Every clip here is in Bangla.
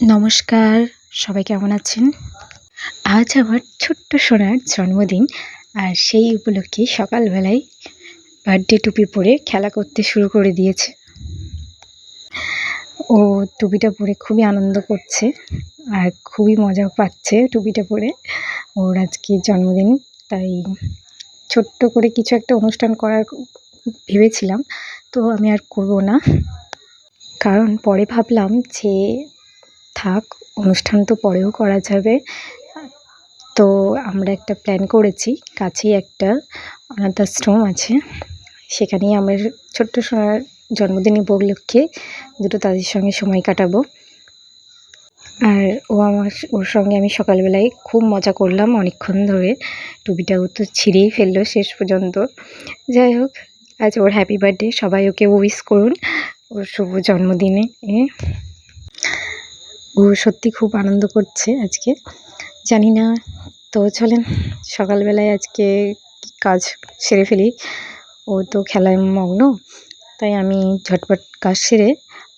নমস্কার, সবাই কেমন আছেন? আজ আমার ছোট্ট সোনার জন্মদিন আর সেই উপলক্ষে সকালবেলায় বার্থডে টুপি পরে খেলা করতে শুরু করে দিয়েছে। ও টুপিটা পরে খুবই আনন্দ করছে আর খুবই মজা পাচ্ছে টুপিটা পরে ওর আজকে জন্মদিন। তাই ছোট্ট করে কিছু একটা অনুষ্ঠান করার ভেবেছিলাম, তো আমি আর করব না। কারণ পরে ভাবলাম যে থাক, অনুষ্ঠান তো পরেও করা যাবে। তো আমরা একটা প্ল্যান করেছি, কাছেই একটা অনাথ আশ্রম আছে। সেখানেই আমার ছোট্ট সোনার জন্মদিন উপলক্ষে দুটো তাদের সঙ্গে সময় কাটাবো। আর ও আমার, ওর সঙ্গে আমি সকালবেলায় খুব মজা করলাম অনেকক্ষণ ধরে। টুপিটাও তো ছিঁড়েই ফেলল শেষ পর্যন্ত। যাই হোক, আজ ওর হ্যাপি বার্থডে সবাই ওকে উইশ করুন। ওর শুভ জন্মদিনে ও সত্যি খুব আনন্দ করছে আজকে। জানি না, তো চলেন, সকালবেলায় আজকে কাজ সেরে ফেলি। ও তো খেলায় মগ্ন, তাই আমি ঝটপট কাজ সেরে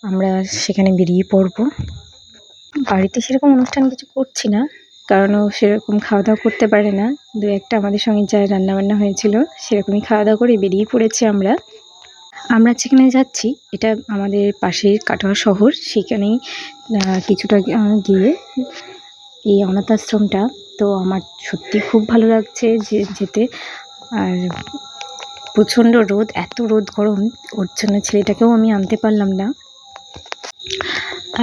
আমরা সেখানে বেরিয়ে পড়ব। বাড়িতে সেরকম অনুষ্ঠান কিছু করছি না, কারণ ও সেরকম খাওয়া দাওয়া করতে পারে না। দু একটা আমাদের সঙ্গে যা রান্নাবান্না হয়েছিল সেরকমই খাওয়া দাওয়া করে বেরিয়ে পড়েছি আমরা। আমরা যেখানে যাচ্ছি, এটা আমাদের পাশের কাটোয়া শহর, সেখানেই কিছুটা গিয়ে এই অনাথ আশ্রমটা তো আমার সত্যি খুব ভালো লাগছে যে, যেতে। আর প্রচণ্ড রোদ, এত রোদ গরম, ওর জন্য ছেলেটাকেও আমি আনতে পারলাম না।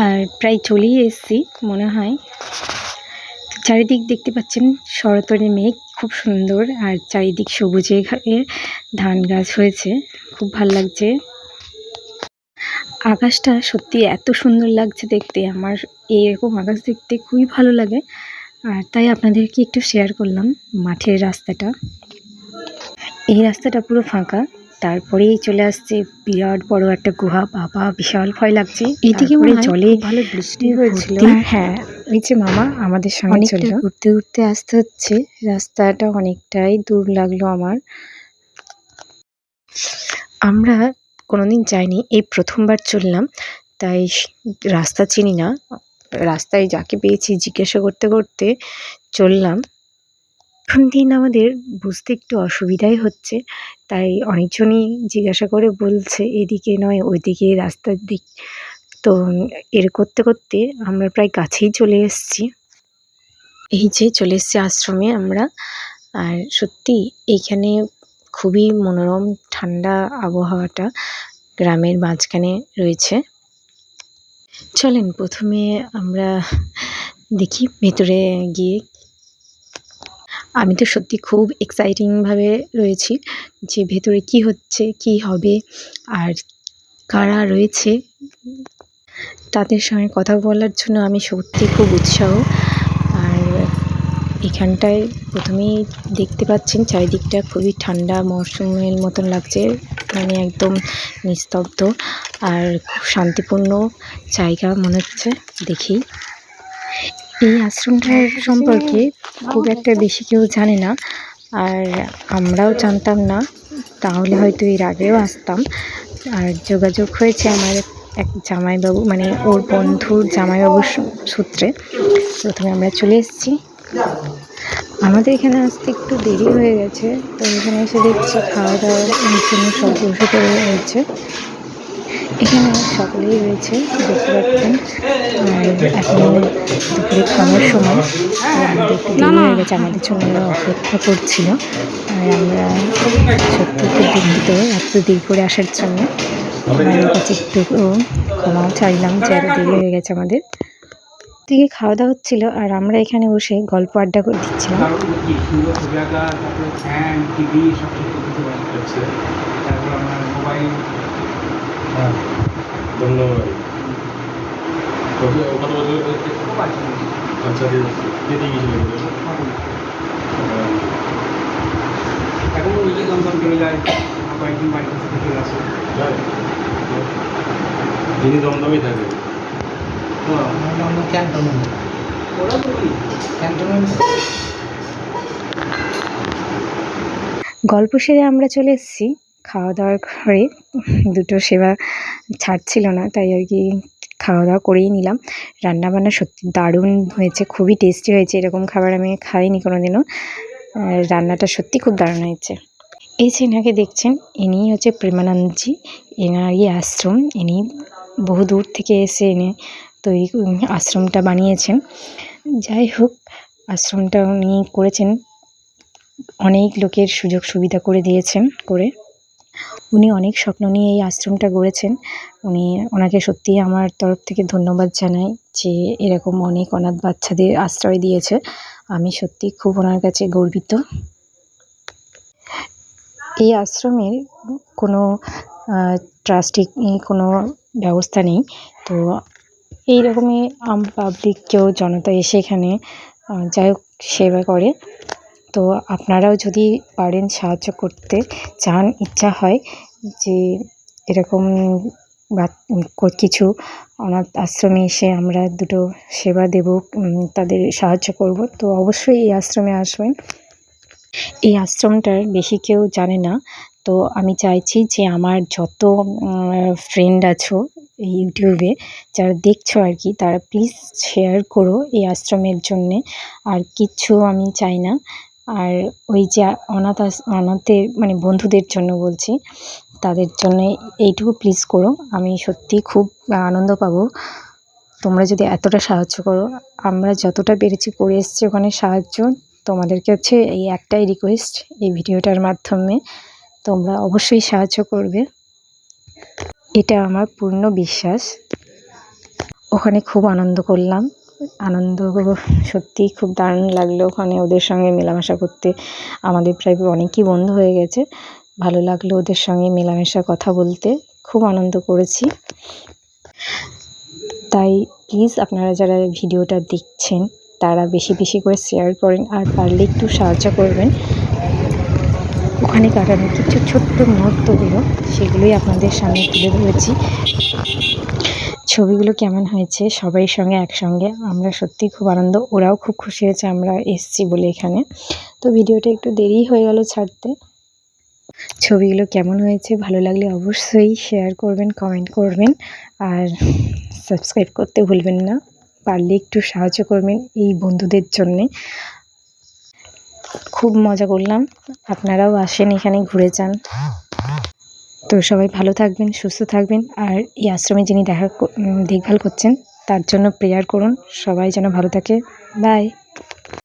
আর প্রায় চলেই এসেছি, মনে হয়। চারিদিক দেখতে পাচ্ছেন শরতরে মেঘ, খুব সুন্দর। আর চারিদিক সবুজে ধান গাছ হয়েছে, খুব ভালো লাগছে। আকাশটা সত্যি এত সুন্দর লাগছে দেখতে, আমার এরকম আকাশ দেখতে খুবই ভালো লাগে। আর তাই আপনাদেরকে একটু শেয়ার করলাম মাঠের রাস্তাটা। এই রাস্তাটা পুরো ফাঁকা তারপরেই চলে আসছে বিরাট বড় একটা গুহা। বাবা বিশাল ভয় লাগছে। এদিকে মনে জলে ভালো বৃষ্টি হয়েছিল। হ্যাঁ নিচে মামা আমাদের সঙ্গে চলল। ঘুরতে ঘুরতে আসতে হচ্ছে। রাস্তাটা অনেকটাই দূর লাগল আমার। আমরা কোনোদিন যাইনি এই প্রথমবার চললাম তাই রাস্তা চিনি না। রাস্তায় যাকে পেয়েছি জিজ্ঞাসা করতে করতে চললাম। প্রথম দিন আমাদের বুঝতে একটু অসুবিধাই হচ্ছে। তাই অনেকজনই জিজ্ঞাসা করে বলছে, এদিকে নয়, ওইদিকে রাস্তার দিক। তো এর করতে করতে আমরা প্রায় কাছেই চলে এসেছি। এই যে চলে এসেছি আশ্রমে আমরা। আর সত্যি এইখানে খুবই মনোরম, ঠান্ডা আবহাওয়াটা গ্রামের মাঝখানে রয়েছে। চলেন প্রথমে আমরা দেখি ভেতরে গিয়ে আমি তো সত্যি খুব এক্সাইটিংভাবে রয়েছি যে ভেতরে কি হচ্ছে, কি হবে আর কারা রয়েছে। তাদের সঙ্গে কথা বলার জন্য আমি সত্যি খুব উৎসাহ। আর এখানটায় প্রথমেই দেখতে পাচ্ছেন চারিদিকটা খুবই ঠান্ডা মরশুমের মতন লাগছে মানে একদম নিস্তব্ধ। আর খুব শান্তিপূর্ণ জায়গা মনে হচ্ছে দেখি। এই আশ্রমটার সম্পর্কে খুব একটা বেশি কেউ জানে না। আর আমরাও জানতাম না, তাহলে হয়তো এর আগেও আসতাম। আর যোগাযোগ হয়েছে আমার এক জামাইবাবু মানে ওর বন্ধুর জামাইবাবুর সূত্রে। প্রথমে আমরা চলে এসেছি। আমাদের এখানে আসতে একটু দেরি হয়ে গেছে, তো এখানে এসে দেখছি খাওয়া দাওয়ার জন্য সব বসে রয়েছে। এখানে সকলেই রয়েছে দেখতে পাচ্ছেন। আর এখন দুপুরে খাওয়ার সময় দেরি হয়ে গেছে আমাদের জন্য অপেক্ষা করছিল। আর আমরা সত্যি খুব দুঃখিত এত দেরি করে আসার জন্য। আমাদের কাছে একটু ক্ষমাও চাইলাম যে এত দেরি হয়ে গেছে আমাদের। দিকে খাওয়া দাওয়া হচ্ছিল আর আমরা এখানে বসে গল্প আড্ডা করে দিচ্ছিলাম। ধন্যবাদ। আচ্ছা কেটে গিয়েছিল এখন ওইটাই দমদম চলে যায় কয়েকদিন বাড়িতে চলে আসে যিনি দমদমই থাকে। ক্যান্টনমেন্ট ওরা তো ক্যান্টনমেন্ট গল্প সেরে আমরা চলে এসেছি। খাওয়া দাওয়ার করে দুটো সেবা ছাড়ছিল না, তাই আর কি খাওয়া দাওয়া করেই নিলাম। রান্নাবান্না সত্যি দারুণ হয়েছে, খুবই টেস্টি হয়েছে, এরকম খাবার আমি খাইনি কোনো দিনও রান্নাটা সত্যি খুব দারুণ হয়েছে। এই যে দেখছেন, ইনি হচ্ছে প্রেমানন্দজি, এনারই আশ্রম। ইনি বহু দূর থেকে এসে এনে তৈরি আশ্রমটা বানিয়েছেন। যাই হোক, আশ্রমটা উনি করেছেন, অনেক লোকের সুযোগ সুবিধা করে দিয়েছেন, করে। উনি অনেক স্বপ্ন নিয়ে এই আশ্রমটা গড়েছেন। উনি ওনাকে সত্যিই আমার তরফ থেকে ধন্যবাদ জানাই যে এরকম অনেক অনাথ বাচ্চাদের আশ্রয় দিয়েছে। আমি সত্যি খুব ওনার কাছে গর্বিত। এই আশ্রমের কোনো ট্রাস্টিক কোনো ব্যবস্থা নেই। তো এই রকমই পাবলিক কেউ জনতা এসে এখানে যাই হোক সেবা করে। তো আপনারাও যদি পারেন সাহায্য করতে, চান, ইচ্ছা হয় যে এরকম বা কিছু অনাথ আশ্রমে এসে আমরা দুটো সেবা দেব তাদের সাহায্য করব, তো অবশ্যই এই আশ্রমে আসবেন। এই আশ্রমটার বেশি কেউ জানে না, তো আমি চাইছি যে আমার যত ফ্রেন্ড আছো এই ইউটিউবে, যারা দেখছ আর কি, তারা প্লিজ শেয়ার করো এই আশ্রমের জন্যে। আর কিচ্ছু আমি চাই না আর ওই যে অনাথ আস অনাথের মানে বন্ধুদের জন্য বলছি, তাদের জন্য এইটুকু প্লিজ করো। আমি সত্যিই খুব আনন্দ পাবো। তোমরা যদি এতটা সাহায্য করো, আমরা যতটা পেরেছি করে এসেছি ওখানে সাহায্য, তোমাদেরকে হচ্ছে এই একটাই রিকোয়েস্ট এই ভিডিওটার মাধ্যমে তোমরা অবশ্যই সাহায্য করবে। এটা আমার পূর্ণ বিশ্বাস। ওখানে খুব আনন্দ করলাম। আনন্দ সত্যিই খুব দারুণ লাগল ওখানে ওদের সঙ্গে মেলামেশা করতে। আমাদের প্রায় অনেকই বন্ধু হয়ে গেছে। ভালো লাগল ওদের সঙ্গে মেলামেশা কথা বলতে। খুব আনন্দ করেছি। তাই প্লিজ আপনারা যারা ভিডিওটা দেখছেন, তারা বেশি বেশি করে শেয়ার করেন আর পারলে একটু সাহায্য করবেন। ওখানে কাটানো কিছু ছোট্ট মুহূর্তগুলো, সেগুলোই আপনাদের সামনে তুলে ধরেছি। ছবিগুলো কেমন হয়েছে? সবাই সঙ্গে একসঙ্গে। আমরা সত্যি খুব আনন্দ। ওরাও খুব খুশি হয়েছে আমরা এসছি বলে এখানে। তো ভিডিওটা একটু দেরি হয়ে গেল ছাড়তে। ছবিগুলো কেমন হয়েছে? ভালো লাগলে অবশ্যই শেয়ার করবেন কমেন্ট করবেন। আর সাবস্ক্রাইব করতে ভুলবেন না। পারলে একটু সাহায্য করবেন এই বন্ধুদের জন্যে। খুব মজা করলাম। আপনারাও আসেন এখানে ঘুরে যান। তো সবাই ভালো থাকবেন, সুস্থ থাকবেন। আর এই আশ্রমে যিনি দেখা দেখভাল করছেন, তার জন্য প্রেয়ার করুন। সবাই যেন ভালো থাকে। বাই